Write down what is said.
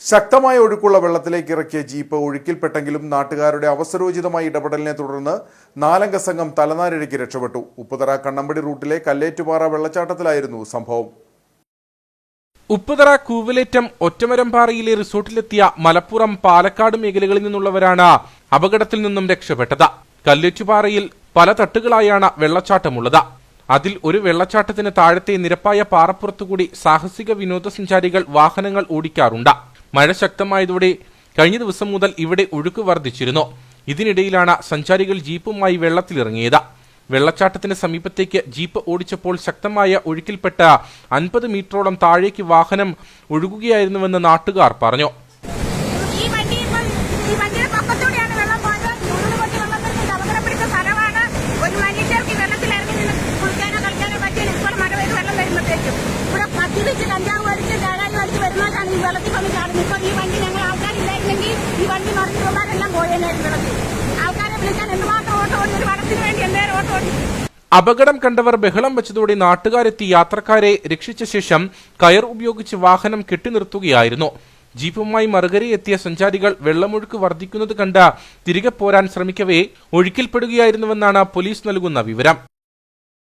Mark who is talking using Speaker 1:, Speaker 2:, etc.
Speaker 1: ശക്തമായ ഒഴുക്കുള്ള വെള്ളത്തിലേക്ക് ഇറക്കിയ ജീപ്പ് ഒഴുക്കിൽപ്പെട്ടെങ്കിലും നാട്ടുകാരുടെ അവസരോചിതമായ ഇടപെടലിനെ തുടർന്ന് നാലംഗ സംഘം തലനാരിഴയ്ക്ക് രക്ഷപ്പെട്ടു. ഉപ്പുതറ കണ്ണമ്പടി റൂട്ടിലെ കല്ലേറ്റുപാറ വെള്ളച്ചാട്ടത്തിലായിരുന്നു സംഭവം.
Speaker 2: ഉപ്പുതറ കൂവലേറ്റം ഒറ്റമരംപാറയിലെ റിസോർട്ടിലെത്തിയ മലപ്പുറം പാലക്കാട് മേഖലകളിൽ നിന്നുള്ളവരാണ് അപകടത്തിൽ നിന്നും രക്ഷപ്പെട്ടത്. കല്ലേറ്റുപാറയിൽ പല തട്ടുകളായാണ് വെള്ളച്ചാട്ടമുള്ളത്. അതിൽ ഒരു വെള്ളച്ചാട്ടത്തിന് താഴത്തെ നിരപ്പായ പാറപ്പുറത്തുകൂടി സാഹസിക വിനോദസഞ്ചാരികൾ വാഹനങ്ങൾ ഓടിക്കാറുണ്ട്. മഴ ശക്തമായതോടെ കഴിഞ്ഞ ദിവസം മുതൽ ഇവിടെ ഒഴുക്ക് വർദ്ധിച്ചിരുന്നു. ഇതിനിടയിലാണ് സഞ്ചാരികൾ ജീപ്പുമായി വെള്ളത്തിലിറങ്ങിയത്. വെള്ളച്ചാട്ടത്തിന് സമീപത്തേക്ക് ജീപ്പ് ഓടിച്ചപ്പോൾ ശക്തമായ ഒഴുക്കിൽപ്പെട്ട അൻപത് മീറ്ററോളം താഴേക്ക് വാഹനം ഒഴുകുകയായിരുന്നുവെന്ന് നാട്ടുകാർ പറഞ്ഞു.
Speaker 3: അപകടം
Speaker 2: കണ്ടവർ ബഹളം വെച്ചതോടെ നാട്ടുകാരെത്തി യാത്രക്കാരെ രക്ഷിച്ച ശേഷം കയർ ഉപയോഗിച്ച് വാഹനം കെട്ടിനിർത്തുകയായിരുന്നു. ജീപ്പുമായി മറുകരെ എത്തിയ സഞ്ചാരികൾ വെള്ളമൊഴുക്ക് വർദ്ധിക്കുന്നത് കണ്ട തിരികെ പോരാൻ ശ്രമിക്കവേ ഒഴുക്കിൽപ്പെടുകയായിരുന്നുവെന്നാണ് പോലീസ് നൽകുന്ന വിവരം.